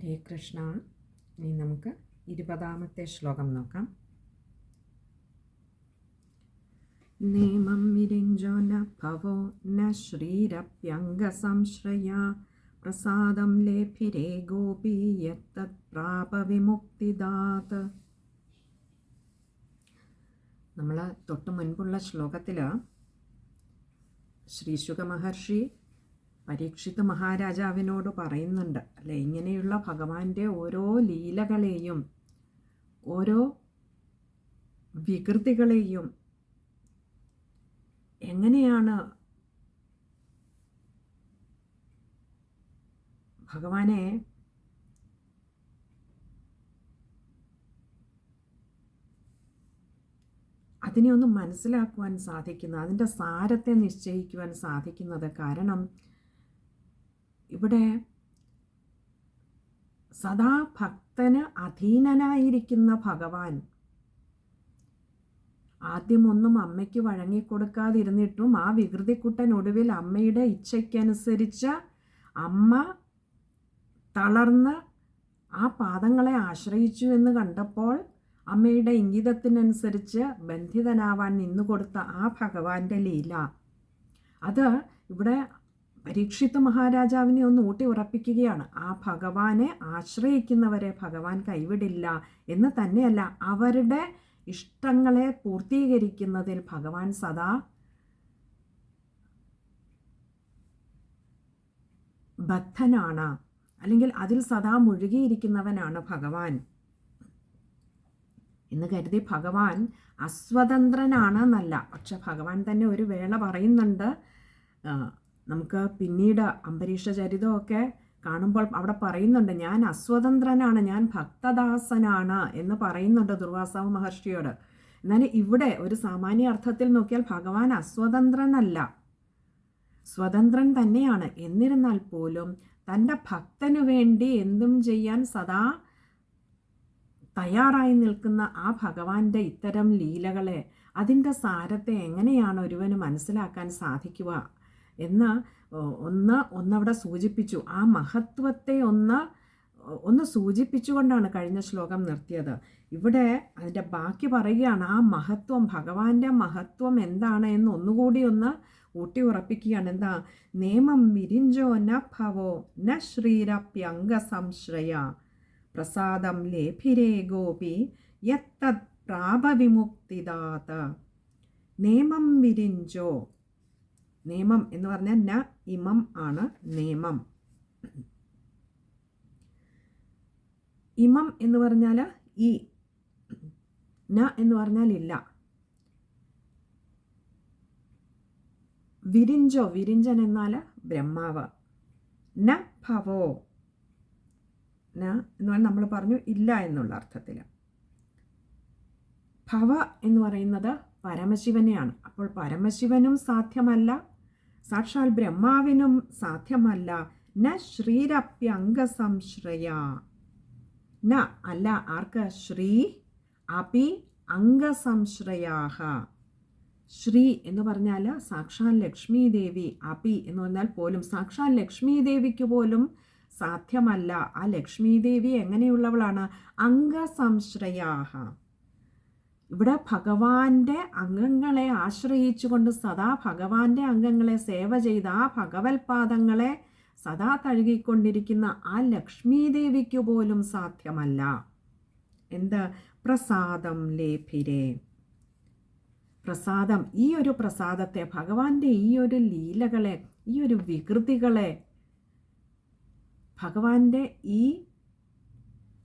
ഹരേ കൃഷ്ണ. ഇനി നമുക്ക് ഇരുപതാമത്തെ ശ്ലോകം നോക്കാം. നേമം വിരിഞ്ചോ ന ഭവോ ന ശ്രീരപ്യംഗസംശ്രയ. പ്രസാദം ലേഭിരേ ഗോപി നമ്മൾ തൊട്ട് മുൻപുള്ള ശ്ലോകത്തിൽ ശ്രീശുഖ മഹർഷി പരീക്ഷിത് മഹാരാജാവിനോട് പറയുന്നുണ്ട്. അല്ലെ? ഇങ്ങനെയുള്ള ഭഗവാന്റെ ഓരോ ലീലകളെയും ഓരോ വികൃതികളെയും എങ്ങനെയാണ് ഭഗവാനെ അതിനെ ഒന്ന് മനസ്സിലാക്കുവാൻ സാധിക്കുന്നത് അതിന്റെ സാരത്തെ നിശ്ചയിക്കുവാൻ സാധിക്കുന്നത് കാരണം ഇവിടെ സദാ ഭക്തന് അധീനനായിരിക്കുന്ന ഭഗവാൻ ആദ്യമൊന്നും അമ്മയ്ക്ക് വഴങ്ങിക്കൊടുക്കാതിരുന്നിട്ടും ആ വികൃതിക്കുട്ടൻ ഒടുവിൽ അമ്മയുടെ ഇച്ഛയ്ക്കനുസരിച്ച് അമ്മ തളർന്ന് ആ പാദങ്ങളെ ആശ്രയിച്ചു എന്ന് കണ്ടപ്പോൾ അമ്മയുടെ ഇംഗിതത്തിനനുസരിച്ച് ബന്ധിതനാവാൻ നിന്നു കൊടുത്ത ആ ഭഗവാന്റെ ലീല. അത് ഇവിടെ പരീക്ഷിത്ത് മഹാരാജാവിനെ ഒന്ന് ഊട്ടി ഉറപ്പിക്കുകയാണ്. ആ ഭഗവാനെ ആശ്രയിക്കുന്നവരെ ഭഗവാൻ കൈവിടില്ല എന്ന് തന്നെയല്ല അവരുടെ ഇഷ്ടങ്ങളെ പൂർത്തീകരിക്കുന്നതിൽ ഭഗവാൻ സദാ ബദ്ധനാണ്. അല്ലെങ്കിൽ അതിൽ സദാ മുഴുകിയിരിക്കുന്നവനാണ് ഭഗവാൻ. എന്ന് കരുതി ഭഗവാൻ അസ്വതന്ത്രനാണെന്നല്ല. പക്ഷെ ഭഗവാൻ തന്നെ ഒരു വേള പറയുന്നുണ്ട്. നമുക്ക് പിന്നീട് അംബരീഷ ചരിതമൊക്കെ കാണുമ്പോൾ അവിടെ പറയുന്നുണ്ട് ഞാൻ അസ്വതന്ത്രനാണ് ഞാൻ ഭക്തദാസനാണ് എന്ന് പറയുന്നുണ്ട് ദുർവാസാവ് മഹർഷിയോട്. എന്നാൽ ഇവിടെ ഒരു സാമാന്യ അർത്ഥത്തിൽ നോക്കിയാൽ ഭഗവാൻ അസ്വതന്ത്രനല്ല. സ്വതന്ത്രൻ തന്നെയാണ്. എന്നിരുന്നാൽ പോലും തന്റെ ഭക്തനു വേണ്ടി എന്തും ചെയ്യാൻ സദാ തയ്യാറായി നിൽക്കുന്ന ആ ഭഗവാന്റെ ഇത്തരം ലീലകളെ അതിന്റെ സാരത്തെ എങ്ങനെയാണ് ഒരുവന് മനസ്സിലാക്കാൻ സാധിക്കുക എന്ന് ഒന്ന് ഒന്നവിടെ സൂചിപ്പിച്ചു. ആ മഹത്വത്തെ ഒന്ന് ഒന്ന് സൂചിപ്പിച്ചുകൊണ്ടാണ് കഴിഞ്ഞ ശ്ലോകം നിർത്തിയത്. ഇവിടെ അതിന്റെ ബാക്കി പറയുകയാണ് ആ മഹത്വം ഭഗവാന്റെ മഹത്വം എന്താണ് എന്ന് ഒന്നുകൂടി ഒന്ന് ഊട്ടി ഉറപ്പിക്കുകയാണ്. എന്താ? നേമം മിരിഞ്ചോ ന ഭവോ ന ശ്രീരപ്യംഗ സംശ്രയ പ്രസാദം ലേഭിരേ ഗോപി യത്തത് പ്രാപവിമുക്തിദാത. നേമം വിരിഞ്ചോ നിയമം എന്ന് പറഞ്ഞാൽ ന ഇമം ആണ് നിയമം. ഇമം എന്ന് പറഞ്ഞാൽ ഈ ന എന്ന് പറഞ്ഞാൽ ഇല്ല. വിരിഞ്ചോ വിരിഞ്ചൻ എന്നാൽ ബ്രഹ്മാവ്. ന ഭവോ. ന എന്ന് പറഞ്ഞാൽ നമ്മൾ പറഞ്ഞു ഇല്ല എന്നുള്ള അർത്ഥത്തിൽ. ഭവ എന്ന് പറയുന്നത് പരമശിവനെയാണ്. അപ്പോൾ പരമശിവനും സാധ്യമല്ല സാക്ഷാൽ ബ്രഹ്മാവിനും സാധ്യമല്ല. ന ശ്രീരപ്യംഗസംശ്രയ ന അല്ല ആർക്ക്? ശ്രീ അപി അംഗസംശ്രയാഹ. ശ്രീ എന്ന് പറഞ്ഞാൽ സാക്ഷാൽ ലക്ഷ്മി ദേവി അപി എന്ന് പറഞ്ഞാൽ പോലും സാക്ഷാൽ ലക്ഷ്മി ദേവിക്ക് പോലും സാധ്യമല്ല. ആ ലക്ഷ്മി ദേവി എങ്ങനെയുള്ളവളാണ്? അംഗസംശ്രയാഹ. ഇവിടെ ഭഗവാന്റെ അംഗങ്ങളെ ആശ്രയിച്ചുകൊണ്ട് സദാ ഭഗവാന്റെ അംഗങ്ങളെ സേവ ചെയ്ത് ആ ഭഗവത്പാദങ്ങളെ സദാ തഴുകിക്കൊണ്ടിരിക്കുന്ന ആ ലക്ഷ്മീദേവിക്ക് പോലും സാധ്യമല്ല. എന്ത്? പ്രസാദം ലേഭിരേ. പ്രസാദം ഈ ഒരു പ്രസാദത്തെ ഭഗവാന്റെ ഈ ഒരു ലീലകളെ ഈ ഒരു വികൃതികളെ ഭഗവാന്റെ ഈ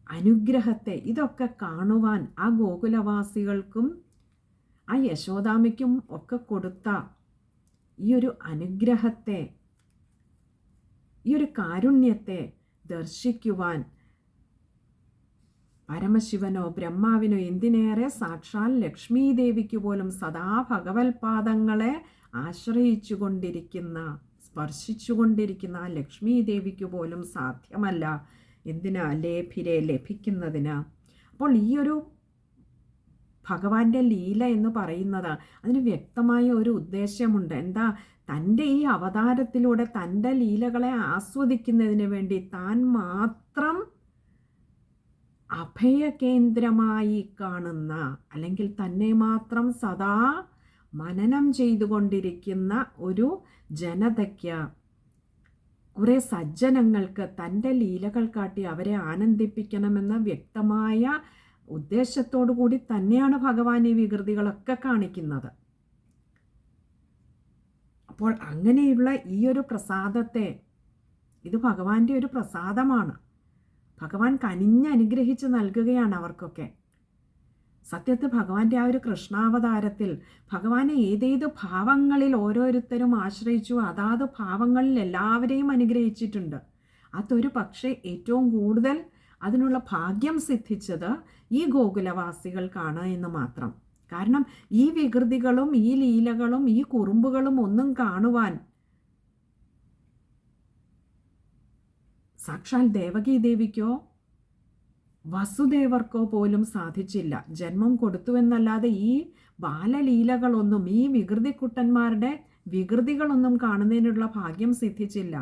അനുഗ്രഹത്തെ ഇതൊക്കെ കാണുവാൻ ആ ഗോകുലവാസികൾക്കും ആ യശോദാമയ്ക്കും ഒക്കെ കൊടുത്ത ഈ ഒരു അനുഗ്രഹത്തെ ഈ ഒരു കാരുണ്യത്തെ ദർശിക്കുവാൻ പരമശിവനോ ബ്രഹ്മാവിനോ എന്തിനേറെ സാക്ഷാൽ ലക്ഷ്മി ദേവിക്ക് പോലും സദാ ഭഗവത്പാദങ്ങളെ ആശ്രയിച്ചു കൊണ്ടിരിക്കുന്ന സ്പർശിച്ചുകൊണ്ടിരിക്കുന്ന ലക്ഷ്മി ദേവിക്ക് പോലും സാധ്യമല്ല. എന്തിനാ ലേഭിരെ ലഭിക്കുന്നതിന്? അപ്പോൾ ഈ ഒരു ഭഗവാന്റെ ലീല എന്ന് പറയുന്നത് അതിന് വ്യക്തമായ ഒരു ഉദ്ദേശമുണ്ട്. എന്താ? തന്റെ ഈ അവതാരത്തിലൂടെ തന്റെ ലീലകളെ ആസ്വദിക്കുന്നതിന് വേണ്ടി താൻ മാത്രം അഭയകേന്ദ്രമായി കാണുന്ന അല്ലെങ്കിൽ തന്നെ മാത്രം സദാ മനനം ചെയ്തുകൊണ്ടിരിക്കുന്ന ഒരു ജനതയ്ക്ക് കുറേ സജ്ജനങ്ങൾക്ക് തന്റെ ലീലകൾ കാട്ടി അവരെ ആനന്ദിപ്പിക്കണമെന്ന വ്യക്തമായ ഉദ്ദേശത്തോടു കൂടി തന്നെയാണ് ഭഗവാൻ ഈ വികൃതികളൊക്കെ കാണിക്കുന്നത്. അപ്പോൾ അങ്ങനെയുള്ള ഈ ഒരു പ്രസാദത്തെ ഇത് ഭഗവാന്റെ ഒരു പ്രസാദമാണ്. ഭഗവാൻ കനിഞ്ഞ് അനുഗ്രഹിച്ച് നൽകുകയാണ് അവർക്കൊക്കെ. സത്യത്തിൽ ഭഗവാന്റെ ആ ഒരു കൃഷ്ണാവതാരത്തിൽ ഭഗവാനെ ഏതേത് ഭാവങ്ങളിൽ ഓരോരുത്തരും ആശ്രയിച്ചു അതാത് ഭാവങ്ങളിൽ എല്ലാവരെയും അനുഗ്രഹിച്ചിട്ടുണ്ട്. അതൊരു പക്ഷേ ഏറ്റവും കൂടുതൽ അതിനുള്ള ഭാഗ്യം സിദ്ധിച്ചത് ഈ ഗോകുലവാസികൾക്കാണ് എന്ന് മാത്രം. കാരണം ഈ വികൃതികളും ഈ ലീലകളും ഈ കുറുമ്പുകളും ഒന്നും കാണുവാൻ സാക്ഷാൽ ദേവകീ ദേവിക്കോ വസുദേവർക്കോ പോലും സാധിച്ചില്ല. ജന്മം കൊടുത്തുവെന്നല്ലാതെ ഈ ബാലലീലകളൊന്നും ഈ വികൃതിക്കുട്ടന്മാരുടെ വികൃതികളൊന്നും കാണുന്നതിനുള്ള ഭാഗ്യം സിദ്ധിച്ചില്ല.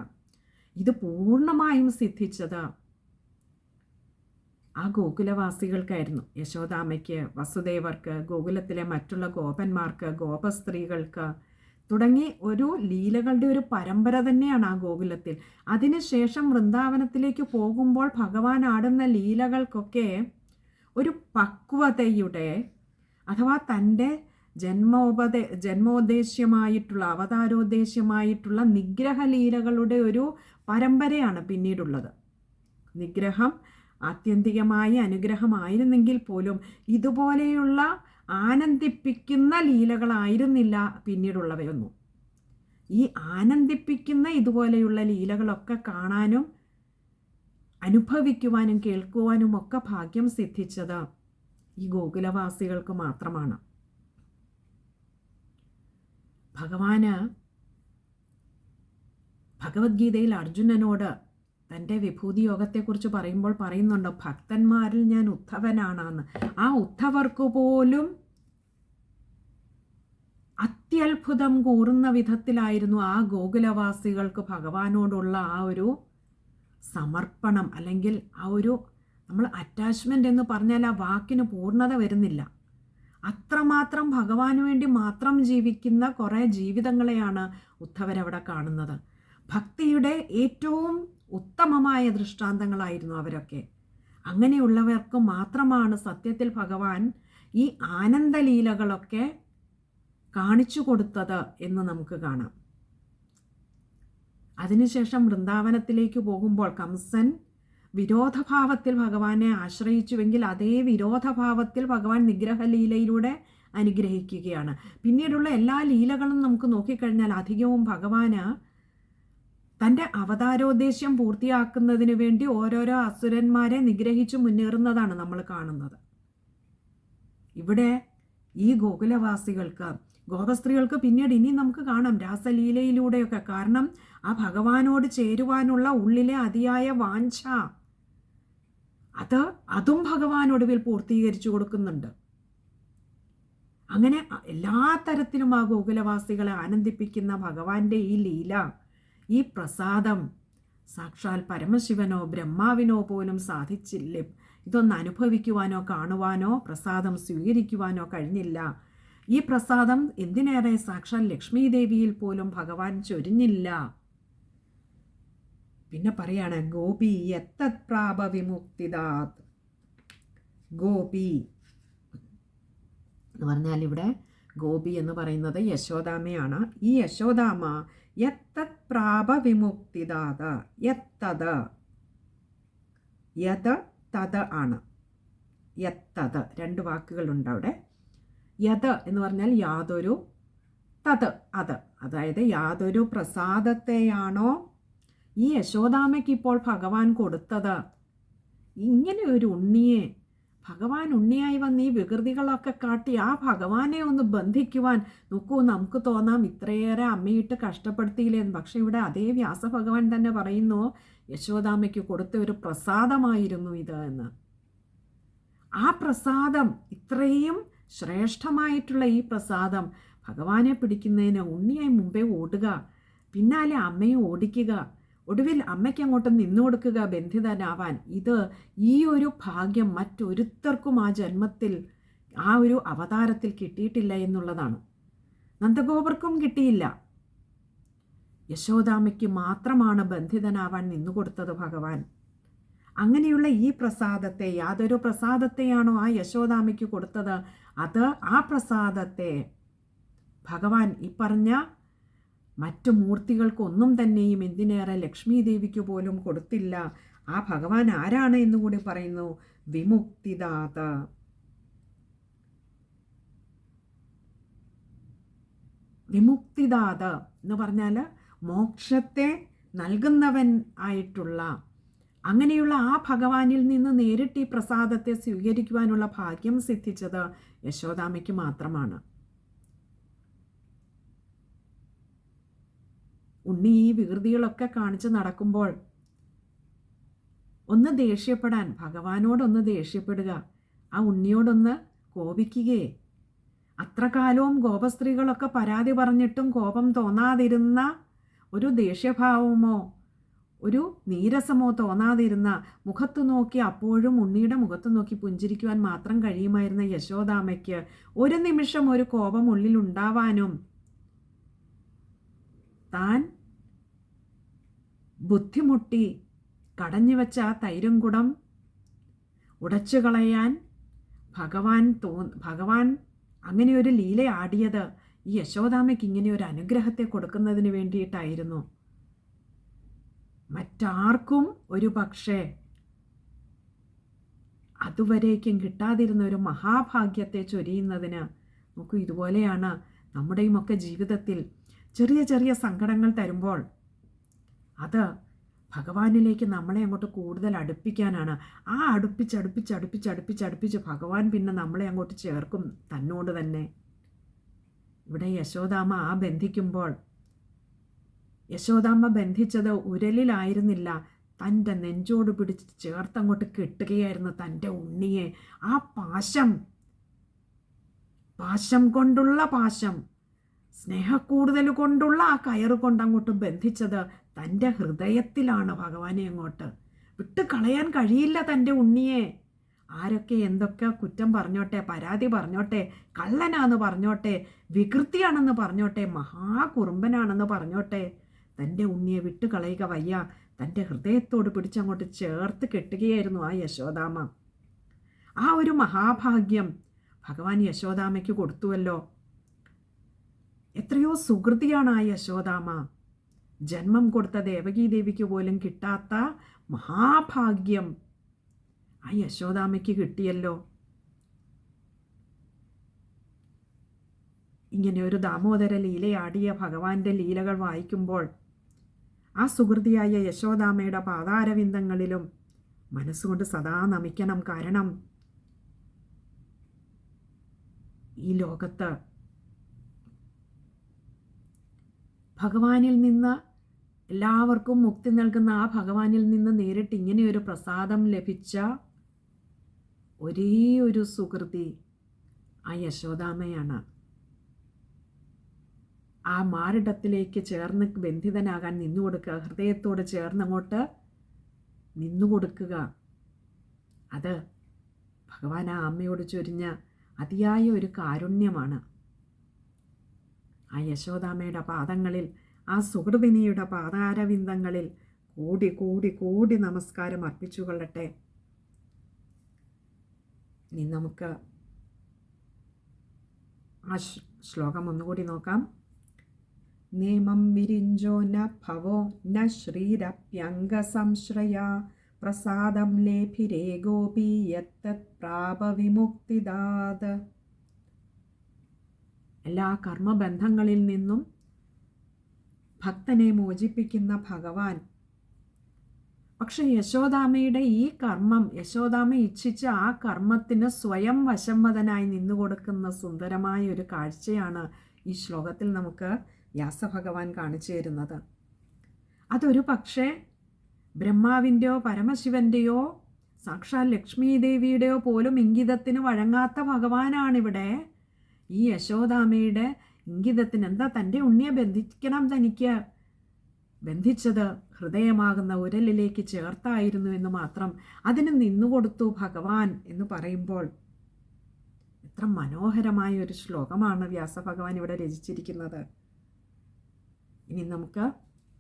ഇത് പൂർണമായും സിദ്ധിച്ചത് ആ ഗോകുലവാസികൾക്കായിരുന്നു. യശോദാമയ്ക്ക് വസുദേവർക്ക് ഗോകുലത്തിലെ മറ്റുള്ള ഗോപന്മാർക്ക് ഗോപസ്ത്രീകൾക്ക് തുടങ്ങി ഒരു ലീലകളുടെ ഒരു പരമ്പര തന്നെയാണ് ആ ഗോകുലത്തിൽ. അതിനുശേഷം വൃന്ദാവനത്തിലേക്ക് പോകുമ്പോൾ ഭഗവാൻ ആടുന്ന ലീലകൾക്കൊക്കെ ഒരു പക്വതയുടെ അഥവാ തന്റെ ജന്മോപദേ ജന്മോദ്ദേശ്യമായിട്ടുള്ള അവതാരോദ്ദേശ്യമായിട്ടുള്ള നിഗ്രഹലീലകളുടെ ഒരു പരമ്പരയാണ് പിന്നീടുള്ളത്. നിഗ്രഹം ആത്യന്തികമായ അനുഗ്രഹമായിരുന്നെങ്കിൽ പോലും ഇതുപോലെയുള്ള ആനന്ദിപ്പിക്കുന്ന ലീലകളായിരുന്നില്ല പിന്നീടുള്ളവയൊന്നും. ഈ ആനന്ദിപ്പിക്കുന്ന ഇതുപോലെയുള്ള ലീലകളൊക്കെ കാണാനും അനുഭവിക്കുവാനും കേൾക്കുവാനും ഒക്കെ ഭാഗ്യം സിദ്ധിച്ചത് ഈ ഗോകുലവാസികൾക്ക് മാത്രമാണ്. ഭഗവാന് ഭഗവത്ഗീതയിൽ അർജുനനോട് തന്റെ വിഭൂതി യോഗത്തെക്കുറിച്ച് പറയുമ്പോൾ പറയുന്നുണ്ട് ഭക്തന്മാരിൽ ഞാൻ ഉദ്ധവനാണെന്ന്. ആ ഉദ്ധവർക്ക് പോലും അത്യത്ഭുതം കൂറുന്ന വിധത്തിലായിരുന്നു ആ ഗോകുലവാസികൾക്ക് ഭഗവാനോടുള്ള ആ ഒരു സമർപ്പണം അല്ലെങ്കിൽ ആ ഒരു നമ്മൾ അറ്റാച്ച്മെന്റ് എന്ന് പറഞ്ഞാൽ ആ വാക്കിന് പൂർണത വരുന്നില്ല. അത്രമാത്രം ഭഗവാന് വേണ്ടി മാത്രം ജീവിക്കുന്ന കുറേ ജീവിതങ്ങളെയാണ് ഉദ്ധവരവിടെ കാണുന്നത്. ഭക്തിയുടെ ഏറ്റവും ഉത്തമമായ ദൃഷ്ടാന്തങ്ങളായിരുന്നു അവരൊക്കെ. അങ്ങനെയുള്ളവർക്ക് മാത്രമാണ് സത്യത്തിൽ ഭഗവാൻ ഈ ആനന്ദലീലകളൊക്കെ കാണിച്ചു കൊടുത്തത് എന്ന് നമുക്ക് കാണാം. അതിനുശേഷം വൃന്ദാവനത്തിലേക്ക് പോകുമ്പോൾ കംസൻ വിരോധഭാവത്തിൽ ഭഗവാനെ ആശ്രയിച്ചുവെങ്കിൽ അതേ വിരോധഭാവത്തിൽ ഭഗവാൻ നിഗ്രഹലീലയിലൂടെ അനുഗ്രഹിക്കുകയാണ്. പിന്നീടുള്ള എല്ലാ ലീലകളും നമുക്ക് നോക്കിക്കഴിഞ്ഞാൽ അധികവും ഭഗവാന് തന്റെ അവതാരോദ്ദേശ്യം പൂർത്തിയാക്കുന്നതിന് വേണ്ടി ഓരോരോ അസുരന്മാരെ നിഗ്രഹിച്ചു മുന്നേറുന്നതാണ് നമ്മൾ കാണുന്നത്. ഇവിടെ ഈ ഗോകുലവാസികൾക്ക് ഗോപസ്ത്രീകൾക്ക് പിന്നീട് ഇനി നമുക്ക് കാണാം രാസലീലയിലൂടെയൊക്കെ. കാരണം ആ ഭഗവാനോട് ചേരുവാനുള്ള ഉള്ളിലെ അതിയായ വാഞ്ച അത് അതും ഭഗവാൻ ഒടുവിൽ പൂർത്തീകരിച്ചു കൊടുക്കുന്നുണ്ട്. അങ്ങനെ എല്ലാ തരത്തിലും ആ ഗോകുലവാസികളെ ആനന്ദിപ്പിക്കുന്ന ഭഗവാന്റെ ഈ ലീല ഈ പ്രസാദം സാക്ഷാൽ പരമശിവനോ ബ്രഹ്മാവിനോ പോലും സാധിച്ചില്ലേ? ഇതൊന്ന് അനുഭവിക്കുവാനോ കാണുവാനോ പ്രസാദം സ്വീകരിക്കുവാനോ കഴിഞ്ഞില്ല. ഈ പ്രസാദം എന്തിനേറെ സാക്ഷാൽ ലക്ഷ്മി ദേവിയിൽ പോലും ഭഗവാൻ ചൊരിഞ്ഞില്ല. പിന്നെ പറയാണ് ഗോപി എത്തത് പ്രാപ വിമുക്തിദാത് ഗോപി എന്ന് പറഞ്ഞാൽ ഇവിടെ ഗോപി എന്ന് പറയുന്നത് യശോദാമയാണ്. ഈ യശോദാമ യത്തത് പ്രാപ വിമുക്തിദാത എത്തത്. യത് തത് ആണ്. എത്തത്. രണ്ട് വാക്കുകളുണ്ട് അവിടെ. യത് എന്ന് പറഞ്ഞാൽ യാതൊരു തത് അത്. അതായത് യാതൊരു പ്രസാദത്തെയാണോ ഈ യശോദാമയ്ക്ക് ഇപ്പോൾ ഭഗവാൻ കൊടുത്തത്? ഇങ്ങനെ ഒരു ഉണ്ണിയെ ഭഗവാൻ ഉണ്ണിയായി വന്ന് ഈ വികൃതികളൊക്കെ കാട്ടി ആ ഭഗവാനെ ഒന്ന് ബന്ധിക്കുവാൻ നോക്കൂ നമുക്ക് തോന്നാം ഇത്രയേറെ അമ്മയിട്ട് കഷ്ടപ്പെടുത്തിയില്ലേന്ന് പക്ഷെ ഇവിടെ അതേ വ്യാസഭഗവാൻ തന്നെ പറയുന്നു യശോദാമയ്ക്ക് കൊടുത്ത ഒരു പ്രസാദമായിരുന്നു ഇത് എന്ന്. ആ പ്രസാദം ഇത്രയും ശ്രേഷ്ഠമായിട്ടുള്ള ഈ പ്രസാദം ഭഗവാനെ പിടിക്കുന്നതിന് ഉണ്ണിയായി മുമ്പേ ഓടുക പിന്നാലെ അമ്മയെ ഓടിക്കുക ഒടുവിൽ അമ്മയ്ക്ക് അങ്ങോട്ട് നിന്നു കൊടുക്കുക ബന്ധിതനാവാൻ. ഇത് ഈ ഒരു ഭാഗ്യം മറ്റൊരുത്തർക്കും ആ ജന്മത്തിൽ ആ ഒരു അവതാരത്തിൽ കിട്ടിയിട്ടില്ല എന്നുള്ളതാണ്. നന്ദഗോപർക്കും കിട്ടിയില്ല. യശോദാമയ്ക്ക് മാത്രമാണ് ബന്ധിതനാവാൻ നിന്നു കൊടുത്തത് ഭഗവാൻ. അങ്ങനെയുള്ള ഈ പ്രസാദത്തെ യാതൊരു പ്രസാദത്തെയാണോ ആ യശോദാമയ്ക്ക് കൊടുത്തത്? അത് ആ പ്രസാദത്തെ ഭഗവാൻ ഈ പറഞ്ഞ മറ്റു മൂർത്തികൾക്കൊന്നും തന്നെയും എന്തിനേറെ ലക്ഷ്മി ദേവിക്ക് പോലും കൊടുത്തില്ല. ആ ഭഗവാൻ ആരാണ് എന്നുകൂടി പറയുന്നു. വിമുക്തിദാത. വിമുക്തിദാത എന്ന് പറഞ്ഞാൽ മോക്ഷത്തെ നൽകുന്നവൻ ആയിട്ടുള്ള അങ്ങനെയുള്ള ആ ഭഗവാനിൽ നിന്ന് നേരിട്ട് ഈ പ്രസാദത്തെ സ്വീകരിക്കുവാനുള്ള ഭാഗ്യം സിദ്ധിച്ചത് യശോദാമയ്ക്ക് മാത്രമാണ്. ഉണ്ണി ഈ വികൃതികളൊക്കെ കാണിച്ച് നടക്കുമ്പോൾ ഒന്ന് ദേഷ്യപ്പെടാൻ ഭഗവാനോടൊന്ന് ദേഷ്യപ്പെടുക ആ ഉണ്ണിയോടൊന്ന് കോപിക്കുകയെ. അത്ര കാലവും ഗോപസ്ത്രീകളൊക്കെ പരാതി പറഞ്ഞിട്ടും കോപം തോന്നാതിരുന്ന ഒരു ദേഷ്യഭാവമോ ഒരു നീരസമോ തോന്നാതിരുന്ന മുഖത്ത് നോക്കി അപ്പോഴും ഉണ്ണിയുടെ മുഖത്ത് നോക്കി പുഞ്ചിരിക്കുവാൻ മാത്രം കഴിയുമായിരുന്ന യശോദാമയ്ക്ക് ഒരു നിമിഷം ഒരു കോപം ഉള്ളിലുണ്ടാവാനും താൻ ബുദ്ധിമുട്ടി കടഞ്ഞു വെച്ച ആ തൈരും കുടം ഉടച്ചു കളയാൻ ഭഗവാൻ തോ ഭഗവാൻ അങ്ങനെ ഒരു ലീല ആടിയത് ഈ യശോദാമയ്ക്ക് ഇങ്ങനെ ഒരു അനുഗ്രഹത്തെ കൊടുക്കുന്നതിന് വേണ്ടിയിട്ടായിരുന്നു. മറ്റാർക്കും ഒരു പക്ഷേ അതുവരേക്കും കിട്ടാതിരുന്ന ഒരു മഹാഭാഗ്യത്തെ ചൊരിയുന്നതിന് നോക്കൂ ഇതുപോലെയാണ് നമ്മുടെയുമൊക്കെ ജീവിതത്തിൽ ചെറിയ ചെറിയ സങ്കടങ്ങൾ തരുമ്പോൾ അത് ഭഗവാനിലേക്ക് നമ്മളെ അങ്ങോട്ട് കൂടുതൽ അടുപ്പിക്കാനാണ്. ആ അടുപ്പിച്ച് അടുപ്പിച്ച് അടുപ്പിച്ച് അടുപ്പിച്ച് അടുപ്പിച്ച് ഭഗവാൻ പിന്നെ നമ്മളെ അങ്ങോട്ട് ചേർക്കും തന്നോട് തന്നെ. ഇവിടെ യശോദാമ ആ ബന്ധിക്കുമ്പോൾ യശോദാമ്മ ബന്ധിച്ചത് ഉരലിലായിരുന്നില്ല. തന്റെ നെഞ്ചോട് പിടിച്ച് ചേർത്തങ്ങോട്ട് കെട്ടുകയായിരുന്നു തന്റെ ഉണ്ണിയെ. ആ പാശം പാശം കൊണ്ടുള്ള പാശം സ്നേഹക്കൂടുതൽ കൊണ്ടുള്ള ആ കയറ് കൊണ്ടങ്ങോട്ട് ബന്ധിച്ചത് തന്റെ ഹൃദയത്തിലാണ് ഭഗവാനെ അങ്ങോട്ട്. വിട്ട് കളയാൻ കഴിയില്ല തന്റെ ഉണ്ണിയെ. ആരൊക്കെ എന്തൊക്കെ കുറ്റം പറഞ്ഞോട്ടെ പരാതി പറഞ്ഞോട്ടെ കള്ളനാന്ന് പറഞ്ഞോട്ടെ വികൃതിയാണെന്ന് പറഞ്ഞോട്ടെ മഹാകുറുമ്പനാണെന്ന് പറഞ്ഞോട്ടെ തന്റെ ഉണ്ണിയെ വിട്ട് കളയുക വയ്യ. തന്റെ ഹൃദയത്തോട് പിടിച്ചങ്ങോട്ട് ചേർത്ത് കെട്ടുകയായിരുന്നു ആ യശോദാമ ആ ഒരു മഹാഭാഗ്യം ഭഗവാൻ യശോദാമയ്ക്ക് കൊടുത്തുവല്ലോ. എത്രയോ സുഹൃതിയാണ് ആ യശോദാമ ജന്മം കൊടുത്ത ദേവകീ ദേവിക്ക് പോലും കിട്ടാത്ത മഹാഭാഗ്യം ആ യശോദാമയ്ക്ക് കിട്ടിയല്ലോ. ഇങ്ങനെ ഒരു ദാമോദര ലീലയാടിയ ഭഗവാന്റെ ലീലകൾ വായിക്കുമ്പോൾ ആ സുഹൃതിയായ യശോദാമയുടെ പാതാരവിന്ദങ്ങളിലും മനസ്സുകൊണ്ട് സദാ നമിക്കണം കാരണം ഈ ലോകത്ത് ഭഗവാനിൽ നിന്ന് എല്ലാവർക്കും മുക്തി നൽകുന്ന ആ ഭഗവാനിൽ നിന്ന് നേരിട്ട് ഇങ്ങനെയൊരു പ്രസാദം ലഭിച്ച ഒരേ ഒരു സുഹൃതി ആ യശോദാമയാണ് ആ മാറിടത്തിലേക്ക് ചേർന്ന് ബന്ധിതനാകാൻ നിന്നു കൊടുക്കുക ഹൃദയത്തോട് ചേർന്നങ്ങോട്ട് നിന്നു കൊടുക്കുക അത് ഭഗവാൻ ആ അമ്മയോട് ചൊരിഞ്ഞ അതിയായ ഒരു കാരുണ്യമാണ്. ആ യശോദാമ്മയുടെ പാദങ്ങളിൽ ആ സുഹൃദിനിയുടെ പാതാരവിന്ദങ്ങളിൽ കൂടി കൂടി കൂടി നമസ്കാരം അർപ്പിച്ചു കൊള്ളട്ടെ. ഇനി നമുക്ക് ആ ശ്ലോകം ഒന്നുകൂടി നോക്കാം. നേമം വിരിഞ്ചോ ന ഭവോ ന ശ്രീരപ്യംഗസംശ്രയ. പ്രസാദം ലേഭിരേ ഗോപി യത്തത് പ്രാപവിമുക്തിദാത്. എല്ലാ കർമ്മബന്ധങ്ങളിൽ നിന്നും ഭക്തനെ മോചിപ്പിക്കുന്ന ഭഗവാൻ. പക്ഷെ യശോദാമയുടെ ഈ കർമ്മം യശോദാമ ഇച്ഛിച്ച ആ കർമ്മത്തിന് സ്വയം വശംവദനായി നിന്നുകൊടുക്കുന്ന സുന്ദരമായ ഒരു കാഴ്ചയാണ് ഈ ശ്ലോകത്തിൽ നമുക്ക് വ്യാസഭഗവാൻ കാണിച്ചു തരുന്നത്. അതൊരു പക്ഷേ ബ്രഹ്മാവിന്റെയോ പരമശിവന്റെയോ സാക്ഷാൽ ലക്ഷ്മി ദേവിയുടെയോ പോലും ഇംഗിതത്തിന് വഴങ്ങാത്ത ഭഗവാനാണിവിടെ. ഈ യശോദാമയുടെ ഇംഗിതത്തിന് എന്താ തന്റെ ഉണ്ണിയെ ബന്ധിക്കണം തനിക്ക്? ബന്ധിച്ചത് ഹൃദയമാകുന്ന ഉരലിലേക്ക് ചേർത്തായിരുന്നു എന്ന് മാത്രം അതിന് നിന്നുകൊടുത്തു ഭഗവാൻ എന്ന് പറയുമ്പോൾ എത്ര മനോഹരമായ ഒരു ശ്ലോകമാണ് വ്യാസഭഗവാൻ ഇവിടെ രചിച്ചിരിക്കുന്നത്. ഇനി നമുക്ക്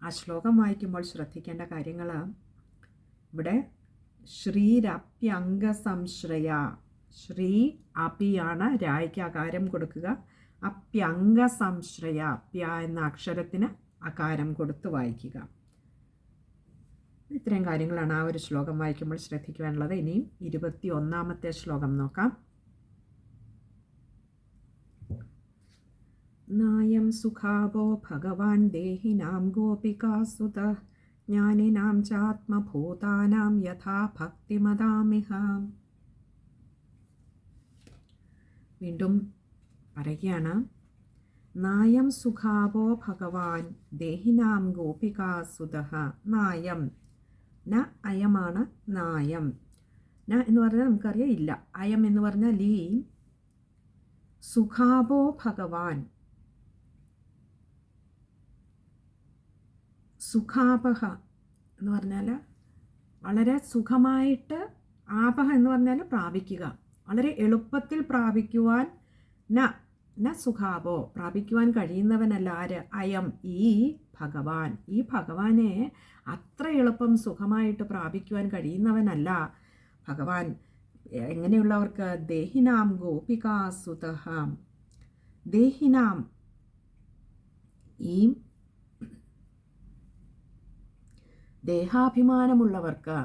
ആ ശ്ലോകം വായിക്കുമ്പോൾ ശ്രദ്ധിക്കേണ്ട കാര്യങ്ങൾ ഇവിടെ ശ്രീരപ്യംഗ സംശ്രയ. ശ്രീ അപിയാണ് രായ്ക്ക് അകാരം കൊടുക്കുക. അപ്യംഗ സംശ്രയ പ്യ എന്ന അക്ഷരത്തിന് അകാരം കൊടുത്ത് വായിക്കുക. ഇത്രയും കാര്യങ്ങളാണ് ആ ഒരു ശ്ലോകം വായിക്കുമ്പോൾ ശ്രദ്ധിക്കുവാനുള്ളത്. ഇനിയും ഇരുപത്തി ഒന്നാമത്തെ ശ്ലോകം നോക്കാം. നായം സുഖാവോ ഭഗവാൻ ദേഹിനാം ഗോപികാസുത ജ്ഞാനിനാം ചാത്മഭൂതാനാം യഥാ ഭക്തിമതാമിഹ വീണ്ടും പറയുകയാണ് നായം സുഖാവോ ഭഗവാൻ ദേഹിനാം ഗോപികാസുത നായം. ന അയമാണ് നായം. ന എന്ന് പറഞ്ഞാൽ നമുക്കറിയാം ഇല്ല. അയം എന്ന് പറഞ്ഞാൽ ലീ സുഖാവോ ഭഗവാൻ സുഖാപഹ എന്ന് പറഞ്ഞാൽ വളരെ സുഖമായിട്ട് ആപഹ എന്ന് പറഞ്ഞാൽ പ്രാപിക്കുക. വളരെ എളുപ്പത്തിൽ പ്രാപിക്കുവാൻ ന ന സുഖാപോ. പ്രാപിക്കുവാൻ കഴിയുന്നവനല്ല ആര്? അയം ഈ ഭഗവാൻ. ഈ ഭഗവാനെ അത്ര എളുപ്പം സുഖമായിട്ട് പ്രാപിക്കുവാൻ കഴിയുന്നവനല്ല ഭഗവാൻ. എങ്ങനെയുള്ളവർക്ക്? ദേഹിനാം ഗോപികാസുതഹാം ദേഹിനാം ഈ ദേഹാഭിമാനമുള്ളവർക്ക്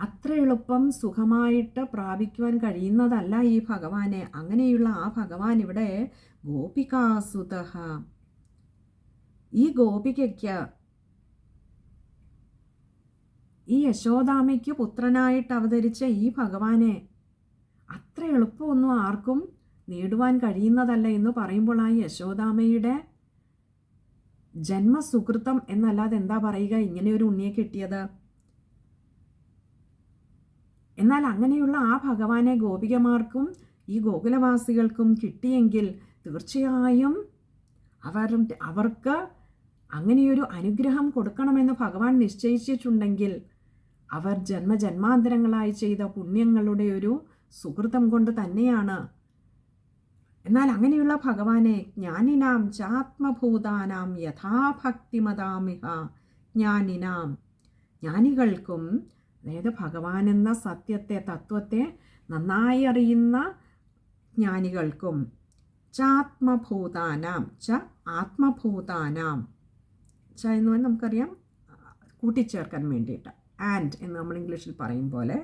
അത്ര എളുപ്പം സുഖമായിട്ട് പ്രാപിക്കുവാൻ കഴിയുന്നതല്ല ഈ ഭഗവാനെ. അങ്ങനെയുള്ള ആ ഭഗവാൻ ഇവിടെ ഗോപികാസുത. ഈ ഗോപികയ്ക്ക് ഈ യശോദാമയ്ക്ക് പുത്രനായിട്ട് അവതരിച്ച ഈ ഭഗവാനെ അത്ര എളുപ്പമൊന്നും ആർക്കും നേടുവാൻ കഴിയുന്നതല്ല എന്ന് പറയുമ്പോൾ ആ യശോദാമയുടെ ജന്മസുഹൃത്തം എന്നല്ലാതെ എന്താ പറയുക? ഇങ്ങനെ ഒരു ഉണ്ണിയെ കിട്ടിയത്. എന്നാൽ അങ്ങനെയുള്ള ആ ഭഗവാനെ ഗോപികമാർക്കും ഈ ഗോകുലവാസികൾക്കും കിട്ടിയെങ്കിൽ തീർച്ചയായും അവർ അവർക്ക് അങ്ങനെയൊരു അനുഗ്രഹം കൊടുക്കണമെന്ന് ഭഗവാൻ നിശ്ചയിച്ചിട്ടുണ്ടെങ്കിൽ അവർ ജന്മജന്മാന്തരങ്ങളായി ചെയ്ത പുണ്യങ്ങളുടെ ഒരു സുഹൃതം കൊണ്ട് തന്നെയാണ് എന്നാൽ അങ്ങനെയുള്ള ഭഗവാനെ ജ്ഞാനിനാം ചാത്മഭൂതാനാം യഥാഭക്തിമതാമിഹ ജ്ഞാനിനാം. ജ്ഞാനികൾക്കും അതായത് ഭഗവാൻ എന്ന സത്യത്തെ തത്വത്തെ നന്നായി അറിയുന്ന ജ്ഞാനികൾക്കും ചാത്മഭൂതാനാം ച ആത്മഭൂതാനാം. ച എന്ന് പറഞ്ഞാൽ നമുക്കറിയാം കൂട്ടിച്ചേർക്കാൻ വേണ്ടിയിട്ട്. ആൻഡ് എന്ന് നമ്മൾ ഇംഗ്ലീഷിൽ പറയും പോലെ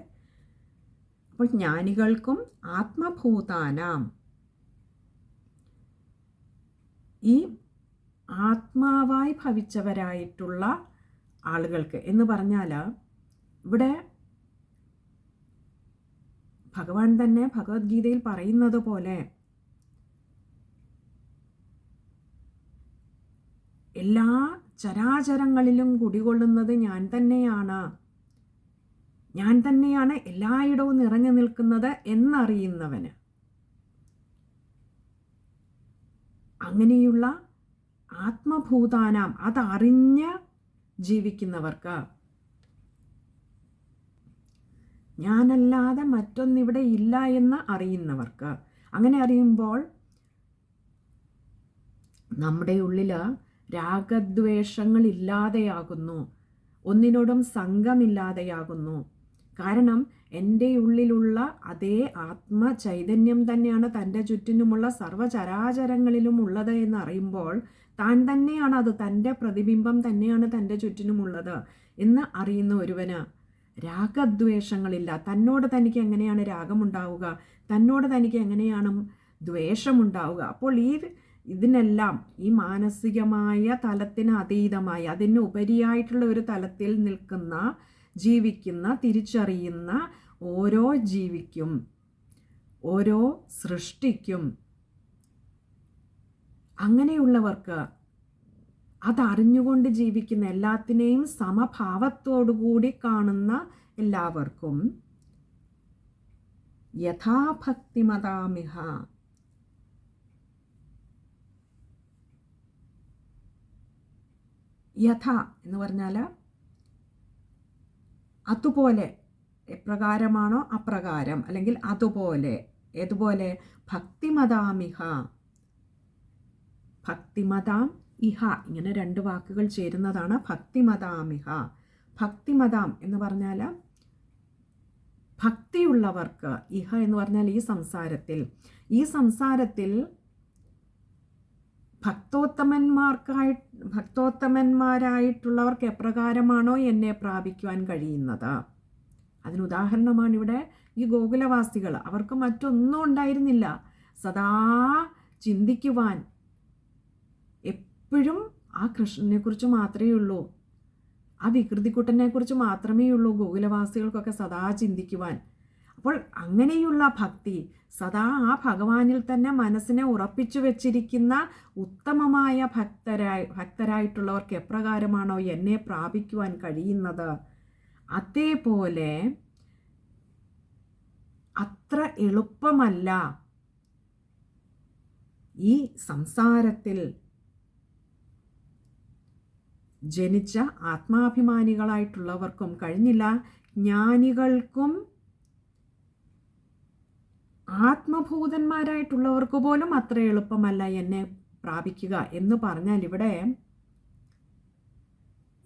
അപ്പോൾ ജ്ഞാനികൾക്കും ആത്മഭൂതാനാം ഈ ആത്മാവായി ഭവിച്ചവരായിട്ടുള്ള ആളുകൾക്ക് എന്ന് പറഞ്ഞാൽ ഇവിടെ ഭഗവാൻ തന്നെ ഭഗവത്ഗീതയിൽ പറയുന്നത് പോലെ എല്ലാ ചരാചരങ്ങളിലും കുടികൊള്ളുന്നത് ഞാൻ തന്നെയാണ്. ഞാൻ തന്നെയാണ് എല്ലായിടവും നിറഞ്ഞു നിൽക്കുന്നത് എന്നറിയുന്നവന്. അങ്ങനെയുള്ള ആത്മഭൂതാനാം അതറിഞ്ഞ് ജീവിക്കുന്നവർക്ക് ഞാനല്ലാതെ മറ്റൊന്നിവിടെ ഇല്ല എന്ന് അറിയുന്നവർക്ക്. അങ്ങനെ അറിയുമ്പോൾ നമ്മുടെ ഉള്ളിൽ രാഗദ്വേഷങ്ങൾ ഇല്ലാതെയാകുന്നു ഒന്നിനോടും സംഘമില്ലാതെയാകുന്നു. കാരണം എന്റെ ഉള്ളിലുള്ള അതേ ആത്മ ചൈതന്യം തന്നെയാണ് തന്റെ ചുറ്റിനുമുള്ള സർവചരാചരങ്ങളിലും ഉള്ളത് എന്ന് അറിയുമ്പോൾ താൻ തന്നെയാണ് അത് തന്റെ പ്രതിബിംബം തന്നെയാണ് തന്റെ ചുറ്റിനുമുള്ളത് എന്ന് അറിയുന്ന ഒരുവന് രാഗദ്വേഷങ്ങളില്ല. തന്നോട് തനിക്ക് എങ്ങനെയാണ് രാഗമുണ്ടാവുക? തന്നോട് തനിക്ക് എങ്ങനെയാണ് ദ്വേഷമുണ്ടാവുക? അപ്പോൾ ഈ ഇതിനെല്ലാം ഈ മാനസികമായ തലത്തിന് അതീതമായി അതിന് ഉപരിയായിട്ടുള്ള ഒരു തലത്തിൽ നിൽക്കുന്ന ജീവിക്കുന്ന തിരിച്ചറിയുന്ന ഓരോ ജീവിക്കും ഓരോ സൃഷ്ടിക്കും അങ്ങനെയുള്ളവർക്ക് അതറിഞ്ഞുകൊണ്ട് ജീവിക്കുന്ന എല്ലാത്തിനെയും സമഭാവത്തോടുകൂടി കാണുന്ന എല്ലാവർക്കും യഥാഭക്തിമതാമിഹ യഥ എന്ന് പറഞ്ഞാൽ അതുപോലെ എപ്രകാരമാണോ അപ്രകാരം? അല്ലെങ്കിൽ അതുപോലെ ഏതുപോലെ? ഭക്തിമതാമിഹ ഭക്തിമതാം ഇഹ. ഇങ്ങനെ രണ്ട് വാക്കുകൾ ചേരുന്നതാണ് ഭക്തിമതാമിഹ ഭക്തിമതാം എന്ന് പറഞ്ഞാൽ ഭക്തിയുള്ളവർക്ക് ഇഹ എന്ന് പറഞ്ഞാൽ ഈ സംസാരത്തിൽ. ഈ സംസാരത്തിൽ ഭക്തോത്തമന്മാർക്കായി ഭക്തോത്തമന്മാരായിട്ടുള്ളവർക്ക് എപ്രകാരമാണോ എന്നെ പ്രാപിക്കുവാൻ കഴിയുന്നത്? അതിന് ഉദാഹരണമാണ് ഇവിടെ ഈ ഗോകുലവാസികൾ. അവർക്ക് മറ്റൊന്നും ഉണ്ടായിരുന്നില്ല. സദാ ചിന്തിക്കുവാൻ എപ്പോഴും ആ കൃഷ്ണനെക്കുറിച്ച് മാത്രമേ ഉള്ളൂ. ആ വികൃതിക്കുട്ടനെക്കുറിച്ച് മാത്രമേ ഉള്ളൂ ഗോകുലവാസികൾക്കൊക്കെ സദാ ചിന്തിക്കുവാൻ. അപ്പോൾ അങ്ങനെയുള്ള ഭക്തി സദാ ആ ഭഗവാനിൽ തന്നെ മനസ്സിനെ ഉറപ്പിച്ചു വെച്ചിരിക്കുന്ന ഉത്തമമായ ഭക്തരായി ഭക്തരായിട്ടുള്ളവർക്ക് എപ്രകാരമാണോ എന്നെ പ്രാപിക്കുവാൻ കഴിയുന്നത്? അതേപോലെ അത്ര എളുപ്പമല്ല ഈ സംസാരത്തിൽ ജനിച്ച ആത്മാഭിമാനികളായിട്ടുള്ളവർക്കും കഴിഞ്ഞില്ല. ജ്ഞാനികൾക്കും ആത്മഭൂതന്മാരായിട്ടുള്ളവർക്ക് പോലും അത്ര എളുപ്പമല്ല എന്നെ പ്രാപിക്കുക എന്ന് പറഞ്ഞാൽ ഇവിടെ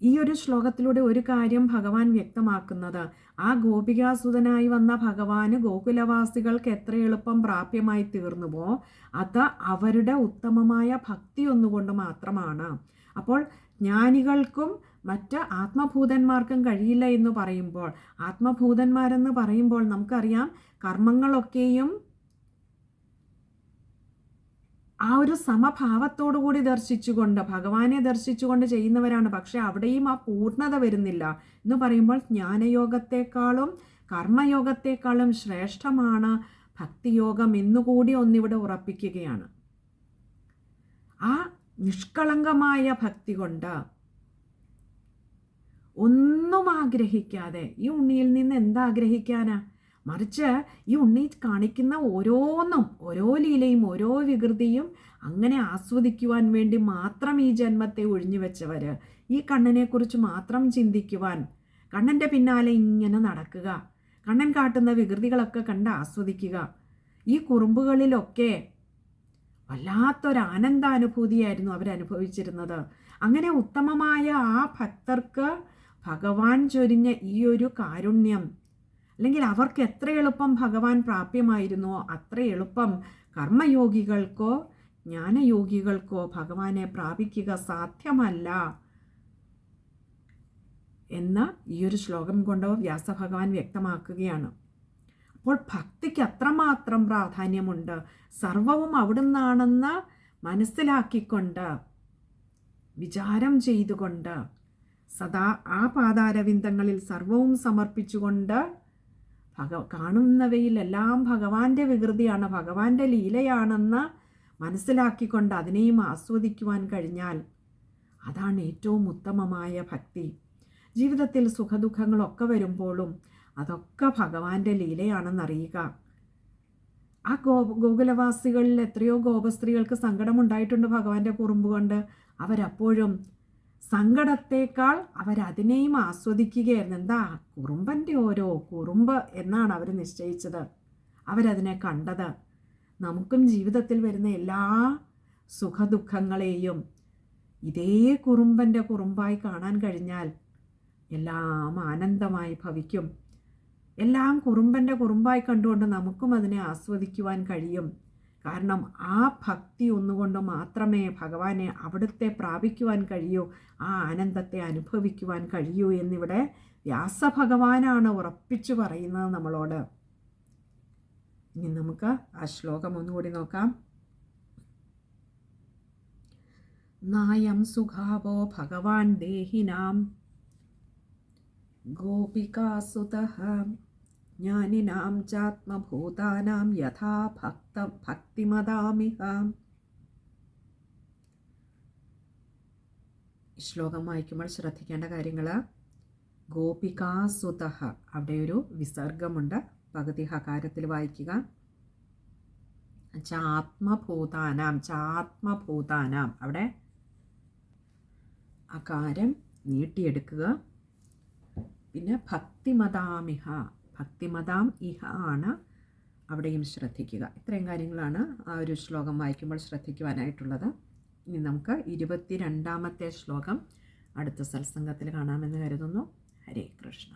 ഈ ഒരു ശ്ലോകത്തിലൂടെ ഒരു കാര്യം ഭഗവാൻ വ്യക്തമാക്കുന്നത്. ആ ഗോപികാസുതനായി വന്ന ഭഗവാന് ഗോകുലവാസികൾക്ക് എത്ര എളുപ്പം പ്രാപ്യമായി തീർന്നുവോ അത് അവരുടെ ഉത്തമമായ ഭക്തി ഒന്നുകൊണ്ട് മാത്രമാണ്. അപ്പോൾ ജ്ഞാനികൾക്കും മറ്റ് ആത്മഭൂതന്മാർക്കും കഴിയില്ല എന്ന് പറയുമ്പോൾ ആത്മഭൂതന്മാരെന്ന് പറയുമ്പോൾ നമുക്കറിയാം കർമ്മങ്ങളൊക്കെയും ആ ഒരു സമഭാവത്തോടു കൂടി ദർശിച്ചുകൊണ്ട് ഭഗവാനെ ദർശിച്ചുകൊണ്ട് ചെയ്യുന്നവരാണ്. പക്ഷെ അവിടെയും ആ പൂർണത വരുന്നില്ല. എന്ന് പറയുമ്പോൾ ജ്ഞാനയോഗത്തെക്കാളും കർമ്മയോഗത്തെക്കാളും ശ്രേഷ്ഠമാണ് ഭക്തിയോഗം എന്നുകൂടി ഒന്നിവിടെ ഉറപ്പിക്കുകയാണ്. ആ നിഷ്കളങ്കമായ ഭക്തി കൊണ്ട് ഒന്നും ആഗ്രഹിക്കാതെ ഈ ഉണ്ണിയിൽ നിന്ന് എന്താഗ്രഹിക്കാനാ? മറിച്ച് ഈ ഉണ്ണി കാണിക്കുന്ന ഓരോന്നും ഓരോ ലീലയും ഓരോ വികൃതിയും അങ്ങനെ ആസ്വദിക്കുവാൻ വേണ്ടി മാത്രം ഈ ജന്മത്തെ ഒഴിഞ്ഞു വെച്ചവർ ഈ കണ്ണനെക്കുറിച്ച് മാത്രം ചിന്തിക്കുവാൻ കണ്ണന്റെ പിന്നാലെ ഇങ്ങനെ നടക്കുക. കണ്ണൻ കാട്ടുന്ന വികൃതികളൊക്കെ കണ്ട് ആസ്വദിക്കുക. ഈ കുറുമ്പുകളിലൊക്കെ വല്ലാത്തൊരാനന്ദാനുഭൂതിയായിരുന്നു അവരനുഭവിച്ചിരുന്നത്. അങ്ങനെ ഉത്തമമായ ആ ഭക്തർക്ക് ഭഗവാൻ ചൊരിഞ്ഞ ഈ ഒരു കാരുണ്യം അല്ലെങ്കിൽ അവർക്ക് എത്ര എളുപ്പം ഭഗവാൻ പ്രാപ്യമായിരുന്നോ അത്ര എളുപ്പം കർമ്മയോഗികൾക്കോ ജ്ഞാനയോഗികൾക്കോ ഭഗവാനെ പ്രാപിക്കുക സാധ്യമല്ല. എന്ന് ഈ ഒരു ശ്ലോകം കൊണ്ട് വ്യാസഭഗവാൻ വ്യക്തമാക്കുകയാണ്. അപ്പോൾ ഭക്തിക്ക് അത്രമാത്രം പ്രാധാന്യമുണ്ട്. സർവവും അവിടുന്നാണെന്ന് മനസ്സിലാക്കിക്കൊണ്ട് വിചാരം ചെയ്തുകൊണ്ട് സദാ ആ പാതാരവിന്ദങ്ങളിൽ സർവവും സമർപ്പിച്ചുകൊണ്ട് ഭഗ കാണുന്നവയിലെല്ലാം ഭഗവാന്റെ വികൃതിയാണ് ഭഗവാന്റെ ലീലയാണെന്ന് മനസ്സിലാക്കിക്കൊണ്ട് അതിനെയും ആസ്വദിക്കുവാൻ കഴിഞ്ഞാൽ അതാണ് ഏറ്റവും ഉത്തമമായ ഭക്തി. ജീവിതത്തിൽ സുഖദുഃഖങ്ങളൊക്കെ വരുമ്പോഴും അതൊക്കെ ഭഗവാന്റെ ലീലയാണെന്നറിയുക. ആ ഗോ ഗോകുലവാസികളിൽ എത്രയോ ഗോപസ്ത്രീകൾക്ക് സങ്കടമുണ്ടായിട്ടുണ്ട് ഭഗവാന്റെ കുറുമ്പ് കൊണ്ട്. അവരപ്പോഴും സങ്കടത്തേക്കാൾ അവരതിനെയും ആസ്വദിക്കുകയായിരുന്നു. എന്താ? കുറുമ്പന്റെ ഓരോ കുറുമ്പ് എന്നാണ് അവർ നിശ്ചയിച്ചത്. അവരതിനെ കണ്ടത്. നമുക്കും ജീവിതത്തിൽ വരുന്ന എല്ലാ സുഖദുഃഖങ്ങളെയും ഇതേ കുറുമ്പന്റെ കുറുമ്പായി കാണാൻ കഴിഞ്ഞാൽ എല്ലാം ആനന്ദമായി ഭവിക്കും. എല്ലാം കുറുമ്പന്റെ കുറുമ്പായി കണ്ടുകൊണ്ട് നമുക്കും അതിനെ ആസ്വദിക്കുവാൻ കഴിയും. കാരണം ആ ഭക്തി ഒന്നുകൊണ്ട് മാത്രമേ ഭഗവാനെ അവിടുത്തെ പ്രാപിക്കുവാൻ കഴിയൂ ആ ആനന്ദത്തെ അനുഭവിക്കുവാൻ കഴിയൂ എന്നിവിടെ വ്യാസഭഗവാനാണ് ഉറപ്പിച്ചു പറയുന്നത് നമ്മളോട്. ഇനി നമുക്ക് ആ ശ്ലോകം ഒന്നുകൂടി നോക്കാം. നായം സുഖാവോ ഭഗവാൻ ദേഹിനാം ഗോപികാസുതഃ ജ്ഞാനിനാം ചാത്മഭൂതാനാം യഥാഭക്ത ഭക്തിമതാമിഹ ശ്ലോകം വായിക്കുമ്പോൾ ശ്രദ്ധിക്കേണ്ട കാര്യങ്ങൾ ഗോപികാസുത അവിടെ ഒരു വിസർഗമുണ്ട്. പകുതി ഹകാരത്തിൽ വായിക്കുക. ചാത്മഭൂതാനാം ചാത്മഭൂതാനാം അവിടെ അകാരം നീട്ടിയെടുക്കുക. പിന്നെ ഭക്തിമതാമിഹ ഭക്തിമതാം ഇഹ ആണ് അവിടെയും ശ്രദ്ധിക്കുക. ഇത്രയും കാര്യങ്ങളാണ് ആ ഒരു ശ്ലോകം വായിക്കുമ്പോൾ ശ്രദ്ധിക്കുവാനായിട്ടുള്ളത്. ഇനി നമുക്ക് ഇരുപത്തി രണ്ടാമത്തെ ശ്ലോകം അടുത്ത സത്സംഗത്തിൽ കാണാമെന്ന് കരുതുന്നു. ഹരേ കൃഷ്ണ.